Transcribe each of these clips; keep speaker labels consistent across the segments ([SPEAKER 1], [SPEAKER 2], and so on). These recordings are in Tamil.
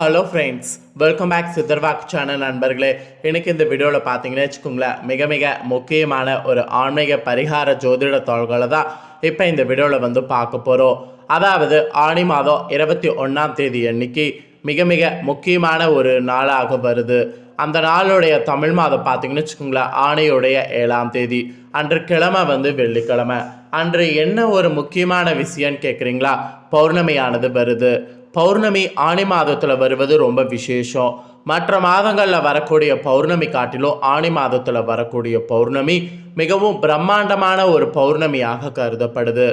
[SPEAKER 1] ஹலோ ஃப்ரெண்ட்ஸ் வெல்கம் பேக் சித்தர்வாக் சேனல் நண்பர்களே. எனக்கு இந்த வீடியோவில் பார்த்தீங்கன்னு வச்சுக்கோங்களேன் மிக மிக முக்கியமான ஒரு ஆன்மீக பரிகார ஜோதிட தாள்களை தான் இப்போ இந்த வீடியோவில் வந்து பார்க்க போகிறோம் அதாவது ஆணி மாதம் இருபத்தி ஒன்றாம் தேதி அன்னைக்கு மிக மிக முக்கியமான ஒரு நாளாக வருது. அந்த நாளுடைய தமிழ் மாதம் பார்த்தீங்கன்னு வச்சுக்கோங்களேன் ஆணையுடைய ஏழாம் தேதி. அன்று கிழமை வந்து வெள்ளிக்கிழமை. அன்று என்ன ஒரு முக்கியமான விஷயம்னு கேட்குறீங்களா பௌர்ணமியானது வருது. பௌர்ணமி ஆணி மாதத்தில் வருவது ரொம்ப விசேஷம். மற்ற மாதங்களில் வரக்கூடிய பௌர்ணமி காட்டிலும் ஆணி மாதத்தில் வரக்கூடிய பௌர்ணமி மிகவும் பிரம்மாண்டமான ஒரு பௌர்ணமியாக கருதப்படுது.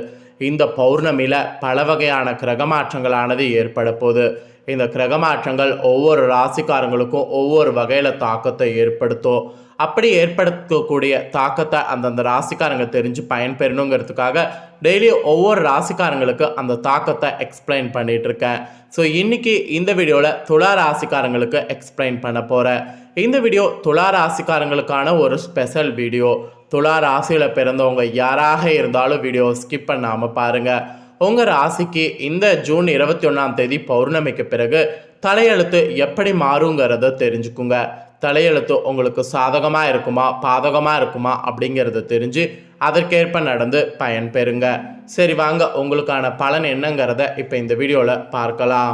[SPEAKER 1] இந்த பௌர்ணமியில் பல வகையான கிரகமாற்றங்களானது ஏற்பட போகுது. இந்த கிரகமாற்றங்கள் ஒவ்வொரு ராசிக்காரங்களுக்கும் ஒவ்வொரு வகையில் தாக்கத்தை ஏற்படுத்தும். அப்படி ஏற்படுத்தக்கூடிய தாக்கத்தை அந்தந்த ராசிக்காரங்க தெரிஞ்சு பயன்பெறணுங்கிறதுக்காக டெய்லி ஒவ்வொரு ராசிக்காரங்களுக்கு அந்த தாக்கத்தை எக்ஸ்பிளைன் பண்ணிகிட்டு இருக்கேன் ஸோ இன்னைக்கு இந்த வீடியோவில் துலா ராசிக்காரங்களுக்கு எக்ஸ்பிளைன் பண்ண போகிறேன் இந்த வீடியோ துலா ராசிக்காரங்களுக்கான ஒரு ஸ்பெஷல் வீடியோ துலா ராசியில் பிறந்தவங்க யாராக இருந்தாலும் வீடியோ ஸ்கிப் பண்ணாமல் பாருங்கள் உங்கள் ராசிக்கு இந்த ஜூன் இருபத்தி ஒன்றாம் தேதி பௌர்ணமிக்கு பிறகு தலையெழுத்து எப்படி மாறுங்கிறத தெரிஞ்சுக்குங்க. தலையெழுத்து உங்களுக்கு சாதகமாக இருக்குமா பாதகமாக இருக்குமா அப்படிங்கிறத தெரிஞ்சு அதற்கேற்ப நடந்து பயன்பெறுங்க சரி வாங்க. உங்களுக்கான பலன் என்னங்கிறத இப்போ இந்த வீடியோவில் பார்க்கலாம்.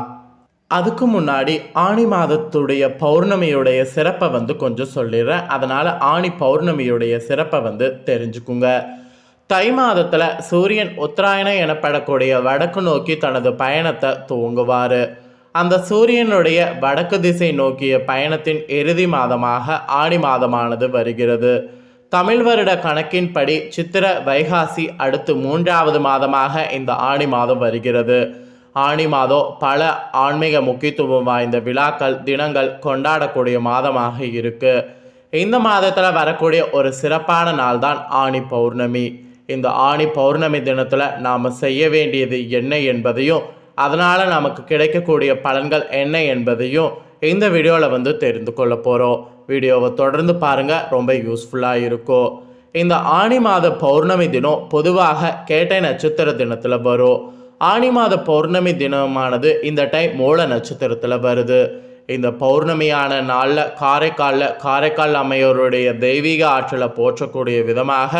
[SPEAKER 1] அதுக்கு முன்னாடி ஆணி மாதத்துடைய பௌர்ணமியுடைய சிறப்பை வந்து கொஞ்சம் சொல்லிடுறேன். அதனால் ஆணி பௌர்ணமியுடைய சிறப்பை வந்து தெரிஞ்சுக்குங்க. தை மாதத்தில் சூரியன் உத்தராயணம் எனப்படக்கூடிய வடக்கு நோக்கி தனது பயணத்தை துவங்குவார். அந்த சூரியனுடைய வடக்கு திசை நோக்கிய பயணத்தின் இறுதி மாதமாக ஆடி மாதமானது வருகிறது. தமிழ் வருட கணக்கின்படி சித்திர வைகாசி அடுத்து மூன்றாவது மாதமாக இந்த ஆணி மாதம் வருகிறது. ஆணி மாதம் பல ஆன்மீக முக்கியத்துவம் வாய்ந்த விழாக்கள் தினங்கள் கொண்டாடக்கூடிய மாதமாக இருக்கு. இந்த மாதத்தில் வரக்கூடிய ஒரு சிறப்பான நாள் தான் ஆணி பௌர்ணமி. இந்த ஆணி பௌர்ணமி தினத்தில் நாம் செய்ய வேண்டியது என்ன என்பதையும் அதனால் நமக்கு கிடைக்கக்கூடிய பலன்கள் என்ன என்பதையும் இந்த வீடியோவில் வந்து தெரிந்து கொள்ள போகிறோம் வீடியோவை தொடர்ந்து பாருங்கள் ரொம்ப யூஸ்ஃபுல்லாக இருக்கும். இந்த ஆணி மாத பௌர்ணமி தினம் பொதுவாக கேட்டை நட்சத்திர தினத்தில் வரும். ஆணி மாத பௌர்ணமி தினமானது இந்த டைம் மூல நட்சத்திரத்தில் வருது. இந்த பௌர்ணமியான நாளில் காரைக்காலில் காரைக்கால் அம்மையோருடைய தெய்வீக ஆற்றலை போற்றக்கூடிய விதமாக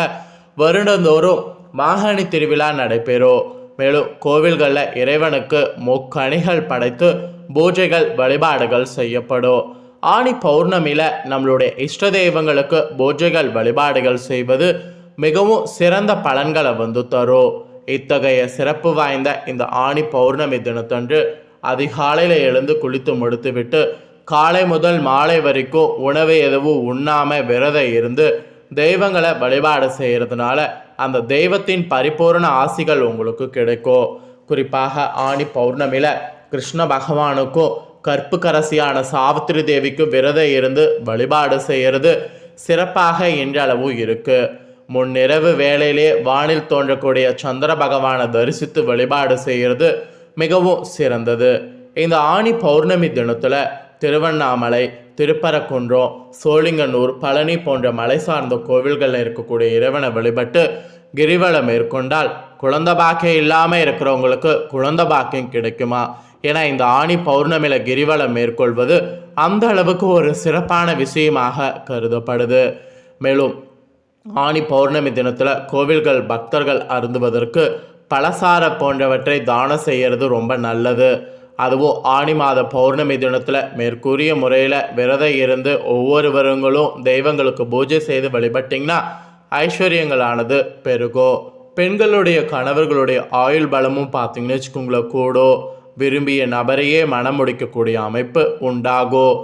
[SPEAKER 1] வருடந்தோறும் மாகாணி திருவிழா நடைபெறும். மேலும் கோவில்களில் இறைவனுக்கு முக்கணிகள் படைத்து பூஜைகள் வழிபாடுகள் செய்யப்படும். ஆணி பௌர்ணமியில் நம்மளுடைய இஷ்ட தெய்வங்களுக்கு பூஜைகள் வழிபாடுகள் செய்வது மிகவும் சிறந்த பலன்களை வந்து தரும். இத்தகைய சிறப்பு வாய்ந்த இந்த ஆணி பௌர்ணமி தினத்தன்று அதிகாலையில் எழுந்து குளித்து முடித்துவிட்டு காலை முதல் மாலை வரைக்கும் உணவு எதுவும் உண்ணாமல் விரதம் இருந்து தெய்வங்களை வழிபாடு செய்கிறதுனால அந்த தெய்வத்தின் பரிபூர்ண ஆசிகள் உங்களுக்கு கிடைக்கும். குறிப்பாக ஆணி பௌர்ணமியில் கிருஷ்ண பகவானுக்கும் கற்புக்கரசியான சாவித்திரி தேவிக்கும் விரதம் இருந்து வழிபாடு செய்கிறது சிறப்பாக இன்றளவும் இருக்கு. முன்னிரவு வேளையிலே வானில் தோன்றக்கூடிய சந்திர பகவானை தரிசித்து வழிபாடு செய்கிறது மிகவும் சிறந்தது. இந்த ஆணி பௌர்ணமி தினத்தில் திருவண்ணாமலை திருப்பரக்குன்றம் சோளிங்கனூர் பழனி போன்ற மலை சார்ந்த கோவில்களில் இருக்கக்கூடிய இறைவனை வழிபட்டு கிரிவலம் மேற்கொண்டால் குழந்த பாக்கியம் இல்லாமல் இருக்கிறவங்களுக்கு குழந்த பாக்கியம் கிடைக்குமா? ஏன்னா இந்த ஆணி பௌர்ணமியில் கிரிவலம் மேற்கொள்வது அந்த அளவுக்கு ஒரு சிறப்பான விஷயமாக கருதப்படுது. மேலும் ஆணி பௌர்ணமி தினத்தில் கோவில்கள் பக்தர்கள் அருந்துவதற்கு பலசார போன்றவற்றை தானம் செய்கிறது ரொம்ப நல்லது. அதுவும் ஆணி மாத பௌர்ணமி தினத்தில் மேற்கூறிய முறையில் விரதம் இருந்து ஒவ்வொருவருங்களும் தெய்வங்களுக்கு பூஜை செய்து வழிபட்டிங்கன்னா ஐஸ்வர்யங்களானது பெருகும் பெண்களுடைய கணவர்களுடைய ஆயுள் பலமும் பார்த்தீங்கன்னு வச்சுக்கோங்களேன் கூடும் விரும்பிய நபரையே மனம் முடிக்கக்கூடிய அமைப்பு உண்டாகும்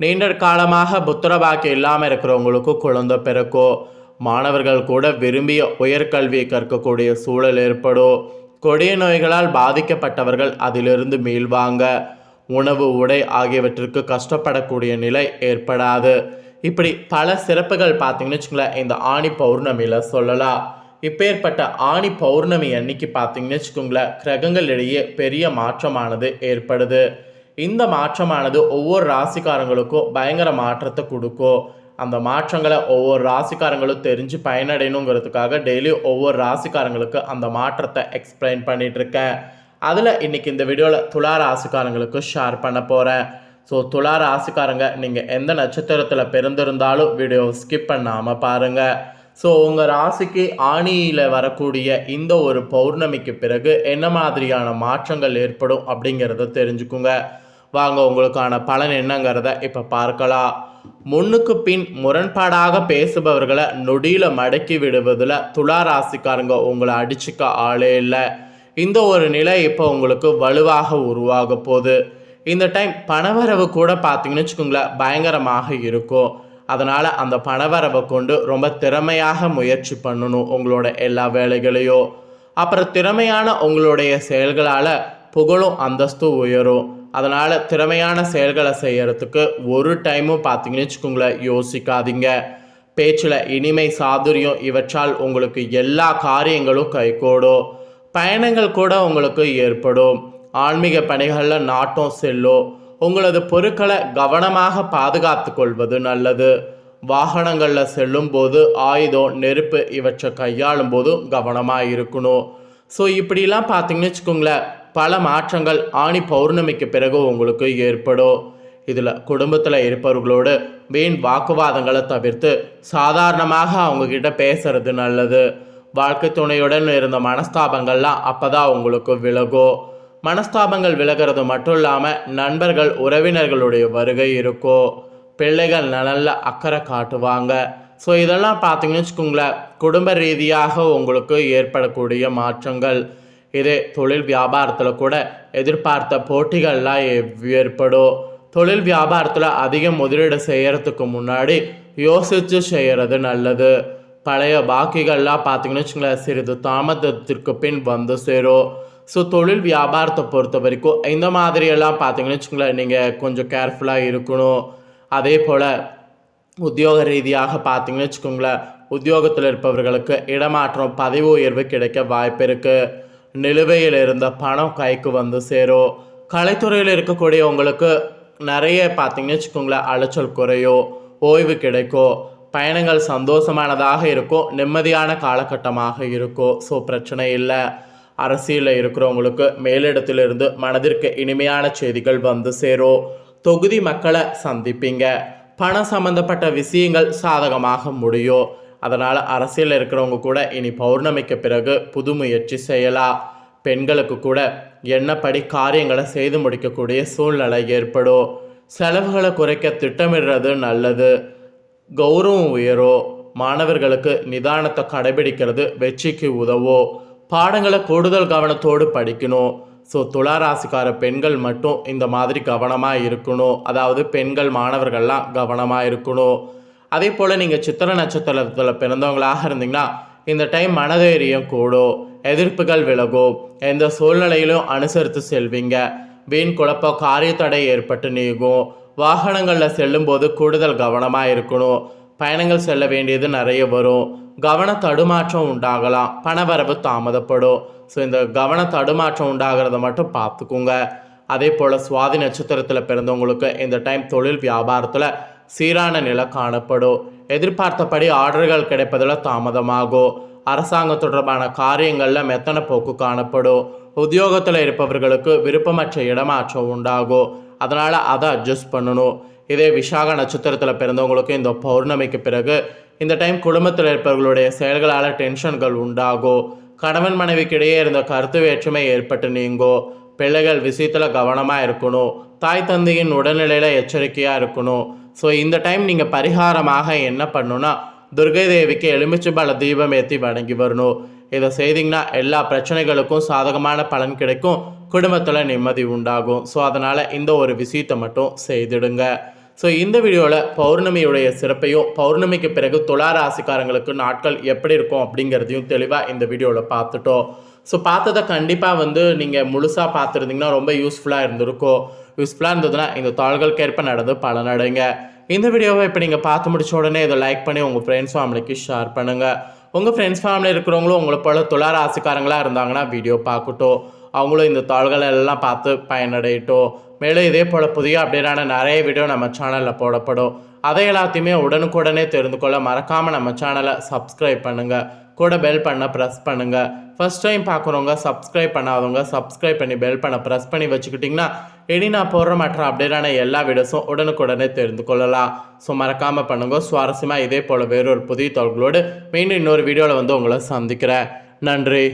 [SPEAKER 1] நீண்ட காலமாக புத்திர பாக்கியம் இல்லாமல் இருக்கிறவங்களுக்கு குழந்தை பிறக்கும் மாணவர்கள் கூட விரும்பிய உயர்கல்வியை கற்கக்கூடிய சூழல் ஏற்படும் கொடிய நோய்களால் பாதிக்கப்பட்டவர்கள் அதிலிருந்து மீள்வாங்க. உணவு உடை ஆகியவற்றிற்கு கஷ்டப்படக்கூடிய நிலை ஏற்படாது. இப்படி பல சிறப்புகள் பார்த்தீங்கன்னு வச்சுங்களேன் இந்த ஆணி பௌர்ணமியில் சொல்லலாம். இப்பேற்பட்ட ஆணி பௌர்ணமி அன்னைக்கு பார்த்தீங்கன்னு வச்சுக்கோங்களேன் கிரகங்களிடையே பெரிய மாற்றமானது ஏற்படுது. இந்த மாற்றமானது ஒவ்வொரு ராசிக்காரங்களுக்கும் பயங்கர மாற்றத்தை கொடுக்கும். அந்த மாற்றங்களை ஒவ்வொரு ராசிக்காரங்களும் தெரிஞ்சு பயனடையணுங்கிறதுக்காக டெய்லி ஒவ்வொரு ராசிக்காரங்களுக்கு அந்த மாற்றத்தை எக்ஸ்பிளைன் பண்ணிட்டு இருக்கேன் அதில் இன்னைக்கு இந்த வீடியோவில் துலா ராசிக்காரங்களுக்கு ஷேர் பண்ண போகிறேன் ஸோ துலா ராசிக்காரங்க நீங்கள் எந்த நட்சத்திரத்தில் பிறந்திருந்தாலும் வீடியோ ஸ்கிப் பண்ணாமல் பாருங்கள் ஸோ உங்கள் ராசிக்கு ஆணியில் வரக்கூடிய இந்த ஒரு பௌர்ணமிக்கு பிறகு என்ன மாதிரியான மாற்றங்கள் ஏற்படும் அப்படிங்கிறத தெரிஞ்சுக்குங்க. வாங்க உங்களுக்கான பலன் என்னங்கிறத இப்போ பார்க்கலாம். முன்னுக்கு பின் முரண்பாடாக பேசுபவர்களை நொடியில் மடக்கி விடுவதில் துலா ராசிக்காரங்க உங்களை அடிச்சுக்க ஆளே இல்லை. இந்த ஒரு நிலை இப்போ உங்களுக்கு வலுவாக உருவாக போகுது. இந்த டைம் பணவரவு கூட பார்த்தீங்கன்னு வச்சுக்கோங்களேன் பயங்கரமாக இருக்கும். அதனால் அந்த பணவரவை கொண்டு ரொம்ப திறமையாக முயற்சி பண்ணணும் உங்களோட எல்லா வேலைகளையும். அப்புறம் திறமையான உங்களுடைய செயல்களால் புகழும் அந்தஸ்தும் உயரும். அதனால் திறமையான செயல்களை செய்கிறதுக்கு ஒரு டைமும் பார்த்தீங்கன்னு வச்சுக்கோங்களேன் யோசிக்காதீங்க. பேச்சில் இனிமை சாதுரியம் இவற்றால் உங்களுக்கு எல்லா காரியங்களும் கைகூடும். பயணங்கள் கூட உங்களுக்கு ஏற்படும். ஆன்மீக பணிகளில் நாட்டம் செல்லும். உங்களது பொருட்களை கவனமாக பாதுகாத்து கொள்வது நல்லது. வாகனங்களில் செல்லும் போது ஆயுதம் நெருப்பு இவற்றை கையாளும் போதும் கவனமாக இருக்கணும். ஸோ இப்படிலாம் பார்த்தீங்கன்னு வச்சுக்கோங்களேன் பல மாற்றங்கள் ஆணி பௌர்ணமிக்கு பிறகு உங்களுக்கு ஏற்படும் இதில் குடும்பத்தில் இருப்பவர்களோடு வீண் வாக்குவாதங்களை தவிர்த்து சாதாரணமாக அவங்கக்கிட்ட பேசுறது நல்லது. வாழ்க்கை துணையுடன் இருந்த மனஸ்தாபங்கள்லாம் அப்போ தான் உங்களுக்கு விலகும் மனஸ்தாபங்கள் விலகிறது மட்டும் இல்லாமல் நண்பர்கள் உறவினர்களுடைய வருகை இருக்கும் பிள்ளைகள் நல்ல அக்கறை காட்டுவாங்க. ஸோ இதெல்லாம் பார்த்தீங்கன்னு வச்சுக்கோங்களேன் குடும்ப ரீதியாக உங்களுக்கு ஏற்படக்கூடிய மாற்றங்கள். இதே தொழில் வியாபாரத்தில் கூட எதிர்பார்த்த போட்டிகள்லாம் ஏற்படும். தொழில் வியாபாரத்தில் அதிக முதலீடு செய்கிறதுக்கு முன்னாடி யோசித்து செய்கிறது நல்லது. பழைய பாக்கிகள்லாம் பார்த்தீங்கன்னு வச்சுங்களேன் சிறிது தாமதத்திற்கு பின் வந்து சேரும். ஸோ தொழில் வியாபாரத்தை பொறுத்த வரைக்கும் இந்த மாதிரியெல்லாம் பார்த்தீங்கன்னு வச்சுங்களேன் நீங்கள் கொஞ்சம் கேர்ஃபுல்லாக இருக்கணும். அதே போல் உத்தியோக ரீதியாக பார்த்தீங்கன்னு வச்சுக்கோங்களேன் உத்தியோகத்தில் இருப்பவர்களுக்கு இடமாற்றம் பதவி உயர்வு கிடைக்க வாய்ப்பு இருக்குது நிலுவையில் இருந்த பணம் கைக்கு வந்து சேரும் கலைத்துறையில் இருக்கக்கூடிய உங்களுக்கு நிறைய பார்த்தீங்கன்னு வச்சுக்கோங்களேன் அலைச்சல் குறையும் ஓய்வு கிடைக்கும் பயணங்கள் சந்தோஷமானதாக இருக்கும் நிம்மதியான காலகட்டமாக இருக்கும் ஸோ பிரச்சனை இல்லை. அரசியலில் இருக்கிறவங்களுக்கு மேலிடத்திலிருந்து மனதிற்கு இனிமையான செய்திகள் வந்து சேரும் தொகுதி மக்களை சந்திப்பீங்க. பணம் சம்பந்தப்பட்ட விஷயங்கள் சாதகமாக முடியும் அதனால் அரசியலில் இருக்கிறவங்க கூட இனி பௌர்ணமிக்கு பிறகு புது முயற்சி செய்யலாம். பெண்களுக்கு கூட எண்ணப்படி காரியங்களை செய்து முடிக்கக்கூடிய சூழ்நிலை ஏற்படும். செலவுகளை குறைக்க திட்டமிடுறது நல்லது. கௌரவம் உயரும் மாணவர்களுக்கு நிதானத்தை கடைபிடிக்கிறது வெற்றிக்கு உதவும் பாடங்களை கூடுதல் கவனத்தோடு படிக்கணும். ஸோ துளாராசிக்கார பெண்கள் மட்டும் இந்த மாதிரி கவனமாக இருக்கணும். அதாவது பெண்கள் மாணவர்கள்லாம் கவனமாக இருக்கணும். அதே போல் நீங்கள் சித்திர நட்சத்திரத்தில் பிறந்தவங்களாக இருந்தீங்கன்னா இந்த டைம் மனதைரியம் கூடும் எதிர்ப்புகள் விலகும் எந்த சூழ்நிலையிலும் அனுசரித்து செல்வீங்க. வீண் குழப்பம் காரிய தடை ஏற்பட்டு நீங்கும். வாகனங்களில் செல்லும்போது கூடுதல் கவனமாக இருக்கணும். பயணங்கள் செல்ல வேண்டியது நிறைய வரும். கவன தடுமாற்றம் உண்டாகலாம். பணவரவு தாமதப்படும். ஸோ இந்த கவன தடுமாற்றம் உண்டாகிறத மட்டும் பார்த்துக்குங்க. அதே போல் சுவாதி நட்சத்திரத்தில் பிறந்தவங்களுக்கு இந்த டைம் தொழில் வியாபாரத்தில் சீரான நிலை காணப்படும் எதிர்பார்த்தபடி ஆர்டர்கள் கிடைப்பதில் தாமதமாகும் அரசாங்கம் தொடர்பான காரியங்களில் மெத்தன போக்கு காணப்படும் உத்தியோகத்தில் இருப்பவர்களுக்கு விருப்பமற்ற இடமாற்றம் உண்டாகும் அதனால் அதை அட்ஜஸ்ட் பண்ணணும். இதே விசாக நட்சத்திரத்தில் பிறந்தவங்களுக்கு இந்த பௌர்ணமிக்கு பிறகு இந்த டைம் குடும்பத்தில் இருப்பவர்களுடைய செயல்களால் டென்ஷன்கள் உண்டாகும் கணவன் மனைவிக்கிடையே இருந்த கருத்து வேற்றுமை ஏற்பட்டு நீங்கும் பிள்ளைகள் விஷயத்தில் கவனமாக இருக்கணும். தாய் தந்தையின் உடல்நிலையில் எச்சரிக்கையாக இருக்கணும். ஸோ இந்த டைம் நீங்கள் பரிகாரமாக என்ன பண்ணணும்னா துர்கை தேவிக்கு எலுமிச்சம்பழ தீபம் ஏற்றி வணங்கி வரணும். இதை செய்திங்கன்னா எல்லா பிரச்சனைகளுக்கும் சாதகமான பலன் கிடைக்கும். குடும்பத்தில் நிம்மதி உண்டாகும். ஸோ அதனால் இந்த ஒரு விஷயத்தை மட்டும் செய்திடுங்க. ஸோ இந்த வீடியோவில் பௌர்ணமியுடைய சிறப்பையும் பௌர்ணமிக்கு பிறகு துலா ராசிக்காரங்களுக்கு நாட்கள் எப்படி இருக்கும் அப்படிங்கிறதையும் தெளிவாக இந்த வீடியோவில் பார்த்துட்டோம். ஸோ பார்த்ததை கண்டிப்பாக வந்து நீங்கள் முழுசாக பார்த்துருந்தீங்கன்னா ரொம்ப யூஸ்ஃபுல்லாக இருந்திருக்கும். யூஸ்ஃபுல்லாக இருந்ததுன்னா இந்த தாள்களுக்கேற்ப நடந்து பலனடைங்க. இந்த வீடியோவை இப்போ நீங்கள் பார்த்து முடிச்ச உடனே இதை லைக் பண்ணி உங்கள் ஃப்ரெண்ட்ஸ் ஃபேமிலிக்கு ஷேர் பண்ணுங்கள் உங்கள் ஃப்ரெண்ட்ஸ் ஃபேமிலி இருக்கிறவங்களும் உங்களை போல துலா ஆசைக்காரங்களாக இருந்தாங்கன்னா வீடியோ பார்க்கட்டும். அவங்களும் இந்த தாள்களை எல்லாம் பார்த்து பயனடையட்டும். மேலும் இதே போல் புதிய அப்டேட்டான நிறைய வீடியோ நம்ம சேனலில் போடப்படும். அதை எல்லாத்தையுமே உடனுக்குடனே தெரிந்து கொள்ள மறக்காமல் நம்ம சேனலை சப்ஸ்கிரைப் பண்ணுங்கள் கூட பெல் பண்ண ப்ரெஸ் பண்ணுங்கள் ஃபஸ்ட் டைம் பார்க்குறவங்க சப்ஸ்கிரைப் பண்ணாதவங்க சப்ஸ்கிரைப் பண்ணி பெல் பண்ண ப்ரெஸ் பண்ணி வச்சுக்கிட்டிங்கன்னா இனி நான் போடுற மற்ற அப்டேட்டான எல்லா வீடியோஸும் உடனுக்குடனே தெரிந்து கொள்ளலாம். ஸோ மறக்காமல் பண்ணுங்கள் சுவாரஸ்யமாக இதே போல் வேறொரு புதிய தொழில்களோடு மீண்டும் இன்னொரு வீடியோவில் வந்து உங்களை சந்திக்கிறேன். நன்றி.